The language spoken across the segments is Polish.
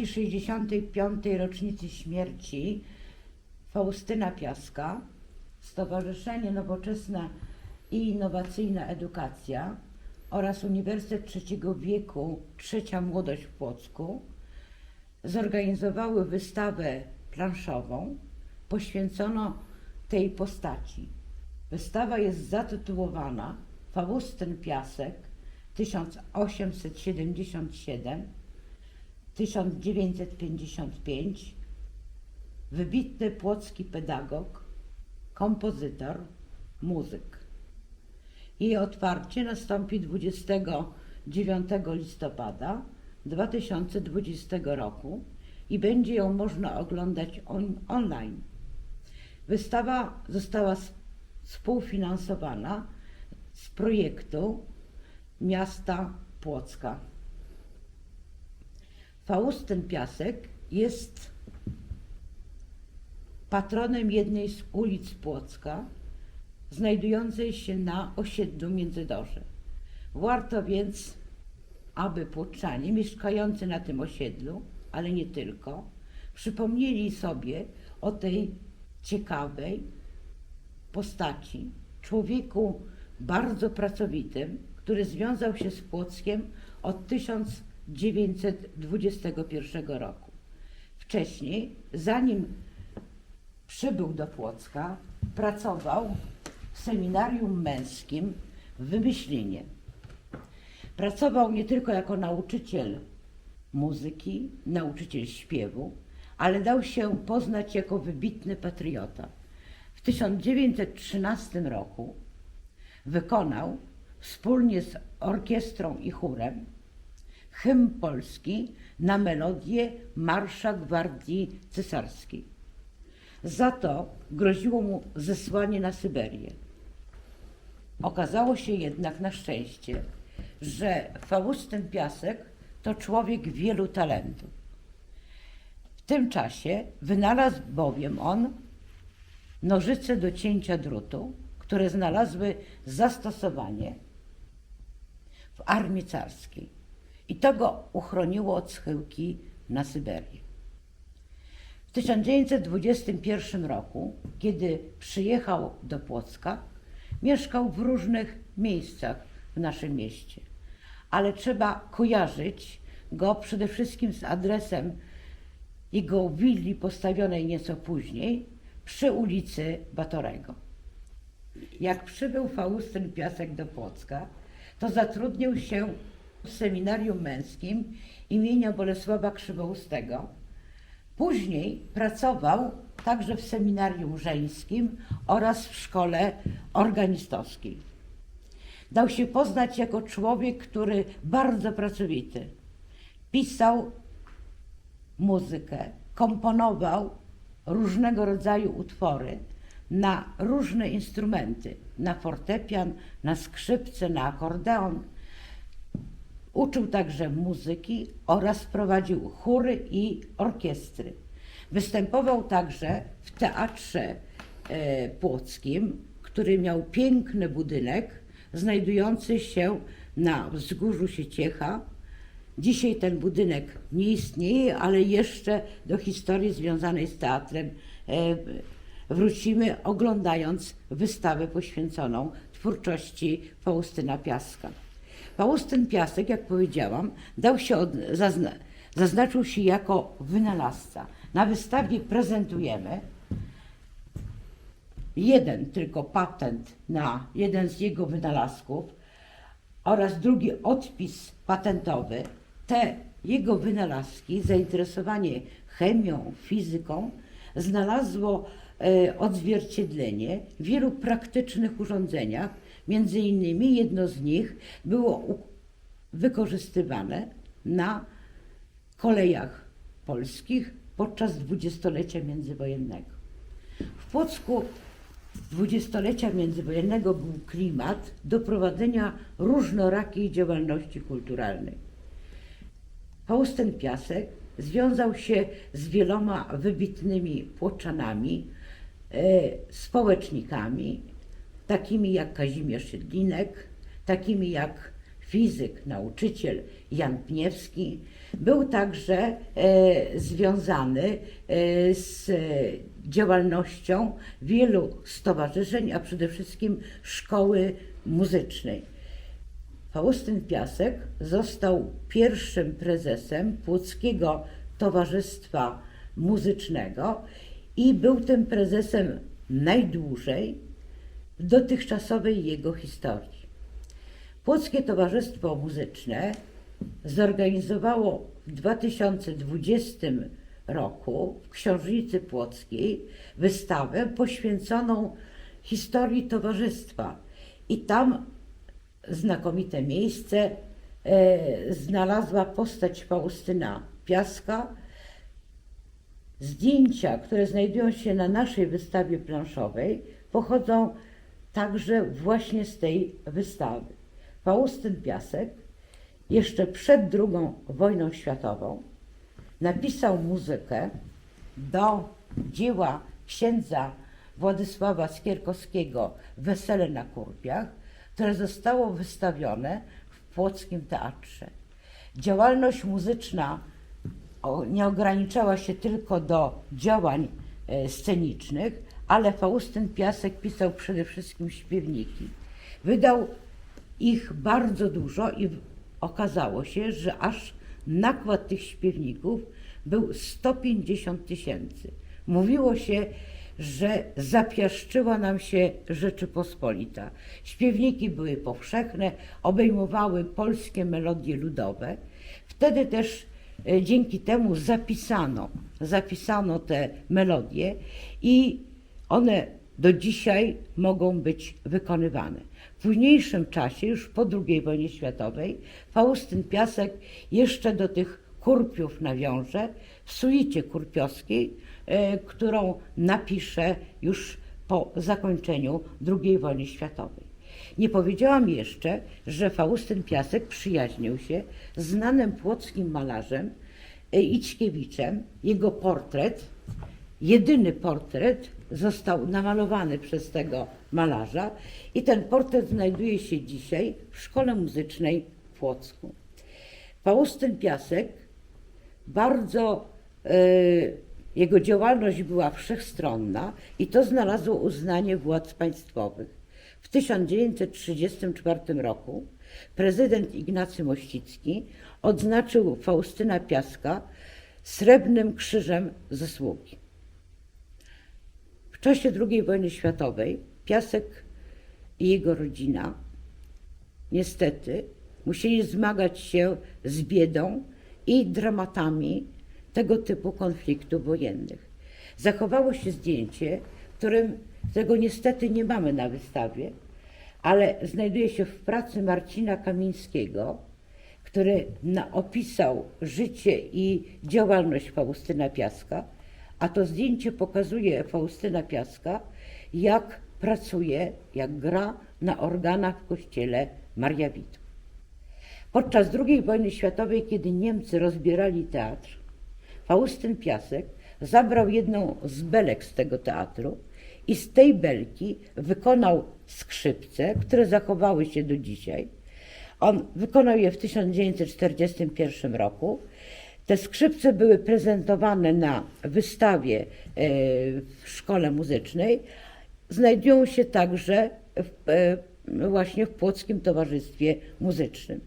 Okazji 65. rocznicy śmierci Faustyna Piaska Stowarzyszenie Nowoczesna i Innowacyjna Edukacja oraz Uniwersytet Trzeciego Wieku Trzecia Młodość w Płocku zorganizowały wystawę planszową poświęconą tej postaci. Wystawa jest zatytułowana Faustyn Piasek 1877 1955 wybitny płocki pedagog, kompozytor, muzyk. Jej otwarcie nastąpi 29 listopada 2020 roku i będzie ją można oglądać on, online. Wystawa została współfinansowana z projektu miasta Płocka. Faustyn Piasek jest patronem jednej z ulic Płocka, znajdującej się na osiedlu Międzydorze. Warto więc, aby Płoczanie mieszkający na tym osiedlu, ale nie tylko, przypomnieli sobie o tej ciekawej postaci, człowieku bardzo pracowitym, który związał się z Płockiem od 1921 roku. Wcześniej, zanim przybył do Płocka, pracował w seminarium męskim w Wymyślinie. Pracował nie tylko jako nauczyciel muzyki, nauczyciel śpiewu, ale dał się poznać jako wybitny patriota. W 1913 roku wykonał wspólnie z orkiestrą i chórem hymn polski na melodię Marsza Gwardii Cesarskiej. Za to groziło mu zesłanie na Syberię. Okazało się jednak na szczęście, że Faustyn Piasek to człowiek wielu talentów. W tym czasie wynalazł bowiem on nożyce do cięcia drutu, które znalazły zastosowanie w armii carskiej. I to go uchroniło od schyłki na Syberię. W 1921 roku, kiedy przyjechał do Płocka, mieszkał w różnych miejscach w naszym mieście. Ale trzeba kojarzyć go przede wszystkim z adresem jego willi postawionej nieco później przy ulicy Batorego. Jak przybył Faustyn Piasek do Płocka, to zatrudnił się w seminarium męskim imienia Bolesława Krzywoustego. Później pracował także w seminarium żeńskim oraz w szkole organistowskiej. Dał się poznać jako człowiek, który bardzo pracowity. Pisał muzykę, komponował różnego rodzaju utwory na różne instrumenty, na fortepian, na skrzypce, na akordeon. Uczył także muzyki oraz prowadził chóry i orkiestry. Występował także w teatrze e, płockim, który miał piękny budynek znajdujący się na wzgórzu Sieciecha. Dzisiaj ten budynek nie istnieje, ale jeszcze do historii związanej z teatrem e, wrócimy, oglądając wystawę poświęconą twórczości Faustyna Piaska. Faustyn Piasek, jak powiedziałam, dał się od, zazna, zaznaczył się jako wynalazca. Na wystawie prezentujemy jeden tylko patent na jeden z jego wynalazków oraz drugi odpis patentowy. Te jego wynalazki, zainteresowanie chemią, fizyką znalazło e, odzwierciedlenie w wielu praktycznych urządzeniach. Między innymi jedno z nich było wykorzystywane na kolejach polskich podczas dwudziestolecia międzywojennego. W Płocku dwudziestolecia międzywojennego był klimat do prowadzenia różnorakiej działalności kulturalnej. Faustyn Piasek związał się z wieloma wybitnymi płoczanami, e, społecznikami, takimi jak Kazimierz Siedlinek, takimi jak fizyk, nauczyciel Jan Pniewski. Był także e, związany e, z działalnością wielu stowarzyszeń, a przede wszystkim szkoły muzycznej. Faustyn Piasek został pierwszym prezesem Płockiego Towarzystwa Muzycznego i był tym prezesem najdłużej w dotychczasowej jego historii. Płockie Towarzystwo Muzyczne zorganizowało w 2020 roku w Książnicy Płockiej wystawę poświęconą historii towarzystwa. I tam znakomite miejsce e, znalazła postać Faustyna Piaska. Zdjęcia, które znajdują się na naszej wystawie planszowej, pochodzą także właśnie z tej wystawy. Faustyn Piasek jeszcze przed II wojną światową napisał muzykę do dzieła księdza Władysława Skierkowskiego Wesele na Kurpiach, które zostało wystawione w Płockim Teatrze. Działalność muzyczna nie ograniczała się tylko do działań e, scenicznych, ale Faustyn Piasek pisał przede wszystkim śpiewniki. Wydał ich bardzo dużo i okazało się, że aż nakład tych śpiewników był 150 tysięcy. Mówiło się, że zapiaszczyła nam się Rzeczypospolita. Śpiewniki były powszechne, obejmowały polskie melodie ludowe. Wtedy też e, dzięki temu zapisano, zapisano te melodie i one do dzisiaj mogą być wykonywane. W późniejszym czasie, już po II wojnie światowej, Faustyn Piasek jeszcze do tych kurpiów nawiąże w suicie kurpiowskiej, e, którą napisze już po zakończeniu II wojny światowej. Nie powiedziałam jeszcze, że Faustyn Piasek przyjaźnił się z znanym płockim malarzem e, Ićkiewiczem. Jego portret, jedyny portret, został namalowany przez tego malarza i ten portret znajduje się dzisiaj w Szkole Muzycznej w Płocku. Faustyn Piasek bardzo e, jego działalność była wszechstronna i to znalazło uznanie władz państwowych. W 1934 roku prezydent Ignacy Mościcki odznaczył Faustyna Piaska srebrnym krzyżem zasługi. W czasie II wojny światowej Piasek i jego rodzina niestety musieli zmagać się z biedą i dramatami tego typu konfliktów wojennych. Zachowało się zdjęcie, którym, którego niestety nie mamy na wystawie, ale znajduje się w pracy Marcina Kamińskiego, który opisał życie i działalność Faustyna Piaska, a to zdjęcie pokazuje Faustyna Piaska, jak pracuje, jak gra na organach w kościele Maria Witów. Podczas II wojny światowej, kiedy Niemcy rozbierali teatr, Faustyn Piasek zabrał jedną z belek z tego teatru i z tej belki wykonał skrzypce, które zachowały się do dzisiaj. On wykonał je w 1941 roku. Te skrzypce były prezentowane na wystawie e, w szkole muzycznej. Znajdują się także w, e, właśnie w Płockim Towarzystwie Muzycznym.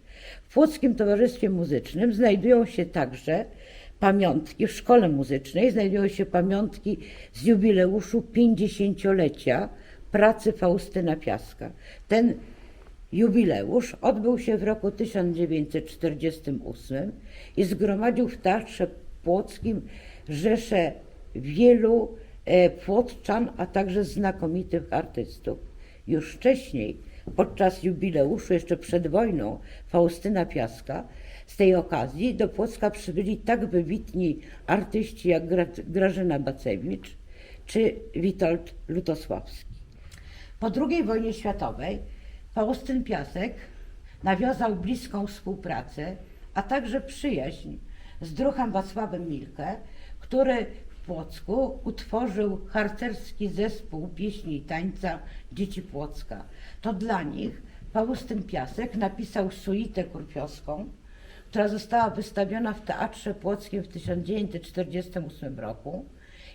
W Płockim Towarzystwie Muzycznym znajdują się także pamiątki, w szkole muzycznej znajdują się pamiątki z jubileuszu 50-lecia pracy Faustyna Piaska. Ten jubileusz odbył się w roku 1948 i zgromadził w Teatrze Płockim rzeszę wielu e, płotczan, a także znakomitych artystów. Już wcześniej, podczas jubileuszu, jeszcze przed wojną Faustyna Piaska, z tej okazji do Płocka przybyli tak wybitni artyści jak Gra- Grażyna Bacewicz czy Witold Lutosławski. Po II wojnie światowej Faustyn Piasek nawiązał bliską współpracę, a także przyjaźń z druhem Wacławem Milke, który w Płocku utworzył harcerski zespół pieśni i tańca Dzieci Płocka. To dla nich Faustyn Piasek napisał suitę kurpiowską, która została wystawiona w Teatrze Płockim w 1948 roku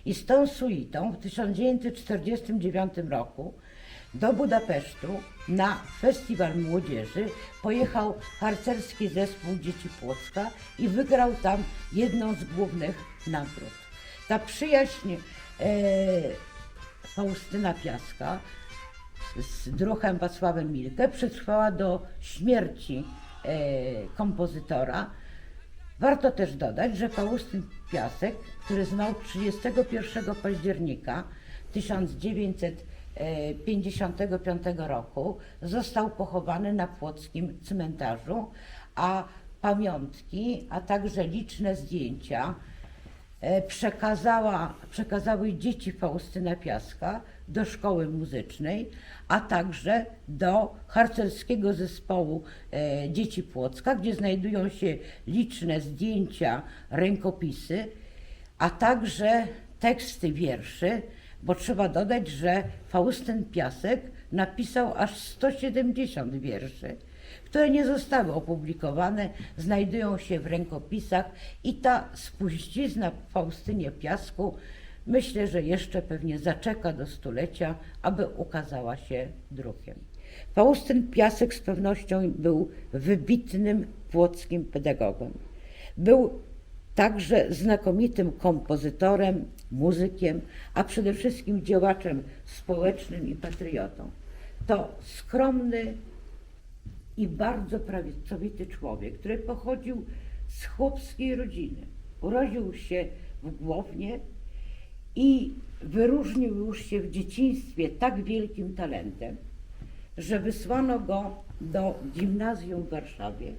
i z tą suitą w 1949 roku do Budapesztu na Festiwal Młodzieży pojechał harcerski zespół Dzieci Płocka i wygrał tam jedną z głównych nagród. Ta przyjaźń e, Faustyna Piaska z druhem Wacławem Milkę przetrwała do śmierci e, kompozytora. Warto też dodać, że Faustyn Piasek, który zmarł 31 października 1955 roku, został pochowany na płockim cmentarzu, a pamiątki, a także liczne zdjęcia e, przekazała, przekazały dzieci Faustyna Piaska do szkoły muzycznej, a także do harcerskiego zespołu e, dzieci Płocka, gdzie znajdują się liczne zdjęcia, rękopisy, a także teksty wierszy, bo trzeba dodać, że Faustyn Piasek napisał aż 170 wierszy które nie zostały opublikowane, znajdują się w rękopisach i ta spuścizna Faustynie Piasku myślę, że jeszcze pewnie zaczeka do stulecia, aby ukazała się drukiem. Faustyn Piasek z pewnością był wybitnym płockim pedagogiem. Był także znakomitym kompozytorem, muzykiem, a przede wszystkim działaczem społecznym i patriotą. To skromny, i bardzo prawicowity człowiek, który pochodził z chłopskiej rodziny. Urodził się w Głownie i wyróżnił już się w dzieciństwie tak wielkim talentem, że wysłano go do gimnazjum w Warszawie,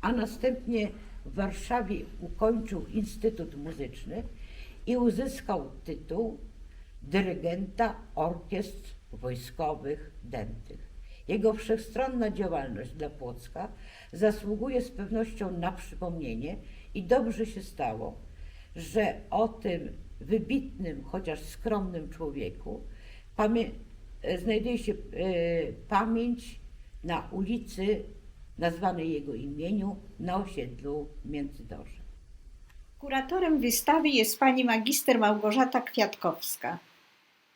a następnie w Warszawie ukończył Instytut Muzyczny i uzyskał tytuł dyrygenta orkiestr wojskowych dętych. Jego wszechstronna działalność dla Płocka zasługuje z pewnością na przypomnienie i dobrze się stało, że o tym wybitnym, chociaż skromnym człowieku znajduje się e, pamięć na ulicy nazwanej jego imieniu na osiedlu Międzydorze. Kuratorem wystawy jest pani magister Małgorzata Kwiatkowska.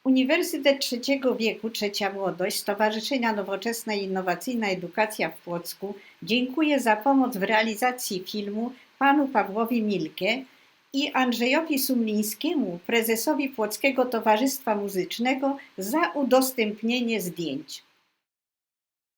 Uniwersytet Trzeciego Wieku Trzecia Młodość Stowarzyszenia Nowoczesna i Innowacyjna Edukacja w Płocku dziękuję za pomoc w realizacji filmu panu Pawłowi Milkie i Andrzejowi Sumlińskiemu, prezesowi Płockiego Towarzystwa Muzycznego za udostępnienie zdjęć.